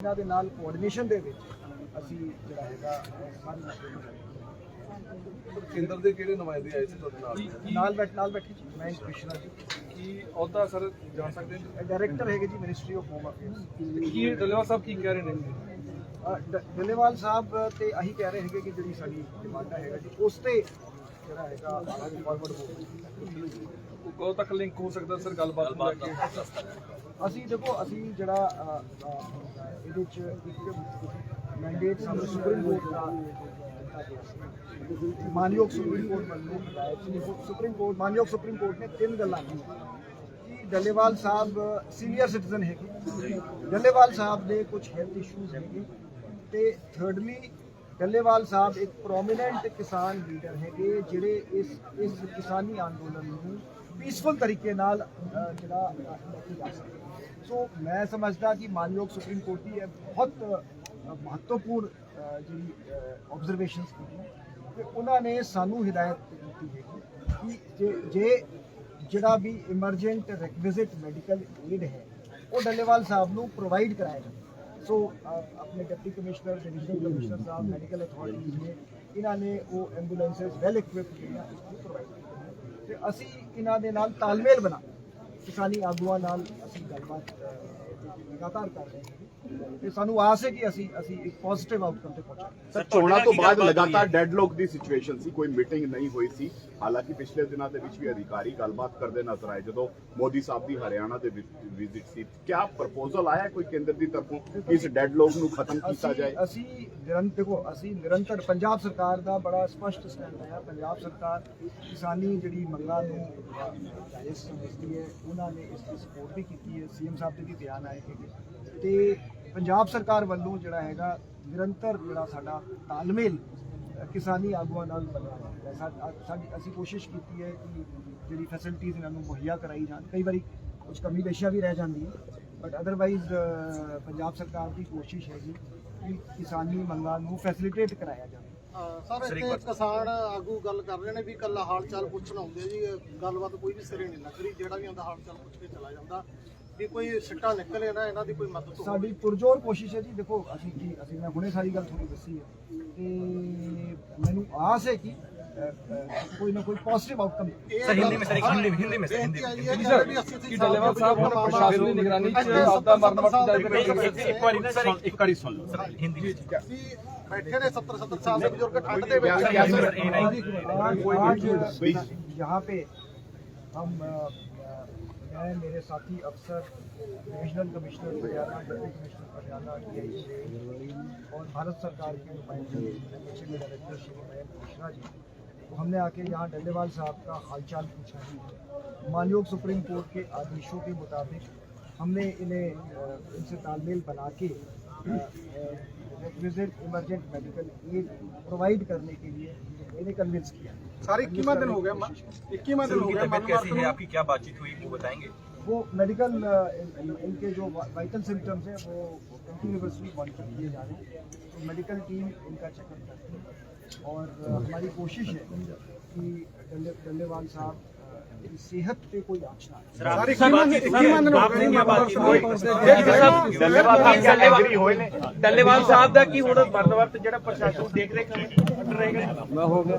ਇਹਨਾਂ ਦੇ ਨਾਲ ਕੋਆਰਡੀਨੇਸ਼ਨ ਦੇ ਵਿੱਚ ਅਸੀਂ ਜਿਹੜਾ ਹੈਗਾ ਕੇਂਦਰ ਦੇ ਕਿਹੜੇ ਨੁਮਾਇੰਦੇ ਆਏ ਸੀ ਤੁਹਾਡੇ ਨਾਲ? ਨਾਲ ਬੈਠ ਨਾਲ ਬੈਠੇ ਜੀ ਮੈਂ ਕ੍ਰਿਸ਼ਨਾ ਜੀ। ਕੀ ਅਹੁਦਾ ਸਰ ਜਾਣ ਸਕਦੇ ਹਾਂ? ਡਾਇਰੈਕਟਰ ਹੈਗੇ ਜੀ ਮਿਨਿਸਟਰੀ ਆਫ ਹੋਮ ਅਫੇਅਰਸ ਕੀ ਡਲੇਵਾ ਸਾਹਿਬ ਕੀ ਕਹਿ ਰਹੇ ਨੇ? ਡੱਲੇਵਾਲ ਸਾਹਿਬ ਤੇ ਆਹੀ ਕਹਿ ਰਹੇ ਹੈਗੇ ਕਿ ਜਿਹੜੀ ਸਾਡੀ ਡਿਮਾਂਡ ਹੈਗਾ ਜੀ ਉਸ ਤੇ ਜਿਹੜਾ ਹੈਗਾ ਫਾਰਵਰਡ ਹੋ ਉਹ ਕਦੋਂ ਤੱਕ ਲਿੰਕ ਹੋ ਸਕਦਾ ਸਰ ਗੱਲਬਾਤ ਨੂੰ ਲੈ ਕੇ ਅਸੀਂ ਦੇਖੋ ਅਸੀਂ ਜਿਹੜਾ ਅ, ਅ, ਇਹਦੇ ਚ ਇੱਕ ਮੈਂਡੇਟ ਸਾਨੂੰ ਸੁਪਰੀਮ ਕੋਰਟ ਦਾ ਦਿੱਤਾ ਗਿਆ ਸੀ ਮਾਨਯੋਗ ਸੁਪਰੀਮ ਕੋਰਟ ਵੱਲੋਂ ਹਦਾਇਤ ਸੀ। ਸੁਪਰੀਮ ਕੋਰਟ ਮਾਨਯੋਗ ਸੁਪਰੀਮ ਕੋਰਟ ਨੇ ਤਿੰਨ ਗੱਲਾਂ ਕੀਤੀਆਂ। ਕਿ ਡੱਲੇਵਾਲ ਸਾਹਿਬ ਸੀਨੀਅਰ ਸਿਟੀਜ਼ਨ ਹੈਗੇ? ਡੱਲੇਵਾਲ ਸਾਹਿਬ ਦੇ ਕੁਝ ਹੈਲਥ ਇਸ਼ੂਜ਼ ਹੈਗੇ। ਤੇ ਥਰਡਲੀ ਡੱਲੇਵਾਲ ਸਾਹਿਬ ਇੱਕ ਪ੍ਰੋਮੀਨੈਂਟ ਕਿਸਾਨ ਲੀਡਰ ਹੈਗੇ ਜਿਹੜੇ ਇਸ ਇਸ ਕਿਸਾਨੀ ਅੰਦੋਲਨ ਨੂੰ ਪੀਸਫੁਲ ਤਰੀਕੇ ਨਾਲ ਜਿਹੜਾ ਜਾ ਸਕਦੇ ਸੋ ਮੈਂ ਸਮਝਦਾ ਕਿ ਮਾਨਯੋਗ ਸੁਪਰੀਮ ਕੋਰਟ ਦੀ ਇਹ ਬਹੁਤ ਮਹੱਤਵਪੂਰਨ ਜਿਹੜੀ ਆਬਜ਼ਰਵੇਸ਼ਨਸ ਕੀਤੀਆਂ। ਤੇ ਉਹਨਾਂ ਨੇ ਸਾਨੂੰ ਹਿਦਾਇਤ ਕੀਤੀ ਹੈ ਕਿ ਜੇ ਜੇ ਜਿਹੜਾ ਵੀ ਇਮਰਜੈਂਟ ਰਿਕਵਿਜ਼ਿਟ ਮੈਡੀਕਲ ਏਡ ਹੈ, ਉਹ ਡੱਲੇਵਾਲ ਸਾਹਿਬ ਨੂੰ ਪ੍ਰੋਵਾਈਡ ਕਰਾਇਆ ਜਾਵੇ। ਸੋ ਆਪਣੇ ਡਿਪਟੀ ਕਮਿਸ਼ਨਰ ਡਿਵੀਜ਼ਨਲ ਕਮਿਸ਼ਨਰ ਸਾਹਿਬ ਮੈਡੀਕਲ ਅਥਾਰਟੀਜ਼ ਨੇ, ਇਹਨਾਂ ਨੇ ਉਹ ਐਂਬੂਲੈਂਸਸ ਵੈਲ ਇਕਵਿਪਡ ਜਿਹੜੀਆਂ ਇਸ ਪ੍ਰੋਵਾਈਡ ਤੇ ਅਸੀਂ ਇਹਨਾਂ ਦੇ ਨਾਲ ਤਾਲਮੇਲ ਬਣਾ ਕਿਸਾਨੀ ਆਗੂਆਂ ਨਾਲ ਅਸੀਂ ਗੱਲਬਾਤ ਲਗਾਤਾਰ ਕਰ ਰਹੇ ਹਾਂ। ਤੇ ਸਾਨੂੰ ਆਸ ਹੈ ਕਿ ਅਸੀਂ ਅਸੀਂ ਇੱਕ ਪੋਜ਼ਿਟਿਵ ਆਊਟਕਮ ਤੇ ਪਹੁੰਚਾਂਗੇ। ਸਰ ਚੋਣਾਂ ਤੋਂ ਬਾਅਦ ਲਗਾਤਾਰ ਡੈਡਲੌਕ ਦੀ ਸਿਚੁਏਸ਼ਨ ਸੀ ਕੋਈ ਮੀਟਿੰਗ ਨਹੀਂ ਹੋਈ ਸੀ। ਹਾਲਾਂਕਿ ਪਿਛਲੇ ਦਿਨਾਂ ਦੇ ਵਿੱਚ ਵੀ ਅਧਿਕਾਰੀ ਗੱਲਬਾਤ ਕਰਦੇ ਨਜ਼ਰ ਆਏ ਜਦੋਂ ਮੋਦੀ ਸਾਹਿਬ ਦੀ ਹਰਿਆਣਾ ਦੇ ਵਿਜ਼ਿਟ ਸੀ। ਕਿਆ ਪ੍ਰਪੋਜ਼ਲ ਆਇਆ ਕੋਈ ਕੇਂਦਰ ਦੀ ਤਰਫੋਂ ਕਿ ਇਸ ਡੈਡਲੌਕ ਨੂੰ ਖਤਮ ਕੀਤਾ ਜਾਏ? ਅਸੀਂ ਨਿਰੰਤਰ ਦੇਖੋ ਅਸੀਂ ਨਿਰੰਤਰ ਪੰਜਾਬ ਸਰਕਾਰ ਦਾ ਬੜਾ ਸਪਸ਼ਟ ਸਟੈਂਡ ਹੈ ਪੰਜਾਬ ਸਰਕਾਰ ਕਿਸਾਨੀ ਜਿਹੜੀ ਮੰਗਾਂ ਨੂੰ ਜਾਇਜ਼ ਸਮਝਦੀ ਹੈ। ਉਹਨਾਂ ਨੇ ਇਸ ਦੀ ਸਪੋਰਟ ਵੀ ਕੀਤੀ ਹੈ। ਸੀਐਮ ਸਾਹਿਬ ਦੇ ਵੀ ਬਿਆਨ ਆਏ ਹੈਗੇ। ਤੇ ਪੰਜਾਬ ਸਰਕਾਰ ਵੱਲੋਂ ਜਿਹੜਾ ਹੈਗਾ ਨਿਰੰਤਰ ਜਿਹੜਾ ਸਾਡਾ ਤਾਲਮੇਲ ਕਿਸਾਨੀ ਆਗੂਆਂ ਨਾਲ ਹੈ। ਸਾ- ਸਾਡੀ ਅਸੀਂ ਕੋਸ਼ਿਸ਼ ਕੀਤੀ ਹੈ ਕਿ ਜਿਹੜੀ ਫੈਸਿਲਿਟੀਜ਼ ਇਹਨਾਂ ਨੂੰ ਮੁਹੱਈਆ ਕਰਾਈ ਜਾਣ। ਕਈ ਵਾਰੀ ਕੁਝ ਕਮੀ ਪੇਸ਼ੀਆਂ ਵੀ ਰਹਿ ਜਾਂਦੀਆਂ ਬਟ ਅਦਰਵਾਈਜ਼ ਪੰਜਾਬ ਸਰਕਾਰ ਦੀ ਕੋਸ਼ਿਸ਼ ਹੈਗੀ ਕਿ ਕਿਸਾਨੀ ਮੰਗਾਂ ਨੂੰ ਫੈਸਿਲਿਟੇਟ ਕਰਾਇਆ ਜਾਵੇ। ਸਰ ਇੱਥੇ ਕਿਸਾਨ ਆਗੂ ਗੱਲ ਕਰ ਰਹੇ ਨੇ ਵੀ ਕੱਲਾ ਹਾਲ ਚਾਲ ਪੁੱਛਣ ਆਉਂਦੇ ਆ ਜੀ ਗੱਲਬਾਤ ਕੋਈ ਵੀ ਸਿਰੇ ਨਹੀਂ ਲੱਗ ਰਹੀ ਜਿਹੜਾ ਵੀ ਆਉਂਦਾ ਹਾਲ ਚਾਲ ਪੁੱਛ ਕੇ ਚਲਾ ਜਾਂਦਾ। ਵੀ ਕੋਈ ਸਿੱਟਾ ਨਿਕਲੇ ਨਾ ਇਹਨਾਂ ਦੀ ਕੋਈ ਮਦਦ ਹੋਵੇ ਸਾਡੀ ਪੁਰਜੋਰ ਕੋਸ਼ਿਸ਼ ਹੈ ਜੀ ਦੇਖੋ ਅਸੀਂ ਕੀ ਅਸੀਂ ਮੈਂ ਹੁਣੇ ਸਾਰੀ ਗੱਲ ਤੁਹਾਨੂੰ ਦੱਸੀ ਹੈ ਤੇ ਮੈਨੂੰ ਆਸ ਹੈ ਕਿ ਅ, ਅ, ਕੋਈ ਨਾ ਕੋਈ ਪੋਜ਼ਿਟਿਵ ਆਊਟਕਮ ਸਰ ਹਿੰਦੀ में सर हिंदी में हिंदी में सर हिंदी में ਜੀ ਸਰ ਕੀ ਡਲੇਵਾ ਸਾਹਿਬ ਹੁਣ ਪ੍ਰਸ਼ਾਸਨ ਦੀ ਨਿਗਰਾਨੀ 'ਚ ਆਪਦਾ ਮਰਨ ਵਕਤ ਜਾਰੀ ਕਰੇ ਇੱਕ ਵਾਰੀ ਨਾ ਸਰ ਇੱਕ ਵਾਰੀ ਸੁਣ ਲਓ ਸਰ ਹਿੰਦੀ ਵਿੱਚ ਵੀ ਬੈਠੇ ਨੇ 70 70 ਸਾਲ ਦੇ ਬਜ਼ੁਰਗ ਠੰਡ ਦੇ ਵਿੱਚ क्या सर ए नहीं आज आज यहाँ पे हम अ, अ, मैं मेरे साथी अफसर divisional commissioner Haryana deputy commissioner Haryana और भारत सरकार के नुमाइंदे डायरेक्टर श्री मयंक मिश्रा जी तो हमने आके यहाँ डल्लेवाल साहब का हालचाल पूछा जी मानयोग सुप्रीम कोर्ट के आदेशों के मुताबिक हमने इन्हें इनसे तालमेल बना के requisite emergent medical aid provide करने के लिए इन्हें कन्विंस किया। सारे 21 दिन हो गया 21 सर उनकी तबीयत कैसी है? आपकी क्या बातचीत हुई वो बताएँगे? वो मेडिकल इनके जो वाइटल सिम्टम्स हैं वो कंटिन्यूसली मॉनिटर किए जा रहे हैं। तो मेडिकल टीम इनका चेकअप करती है। और हमारी कोशिश है कि डल्ले डल्लेवाल साहब की सेहत पे कोई आँच ना आए ਸਾਰੇ 21 ਦਿਨ ਹੋ ਗਏ क्या बातचीत हुई ਡੱਲੇਵਾਲ ਸਾਹਿਬ ਐਗਰੀ ਹੋਏ ਨੇ ਡੱਲੇਵਾਲ ਸਾਹਿਬ ਦਾ ਕੀ ਹੁਣ ਮਰਨ ਵਰਤ ਜਿਹੜਾ ਪ੍ਰਸ਼ਾਸਨ ਦੇਖ ਰਿਹਾ ਕੀ ਰਹੇਗਾ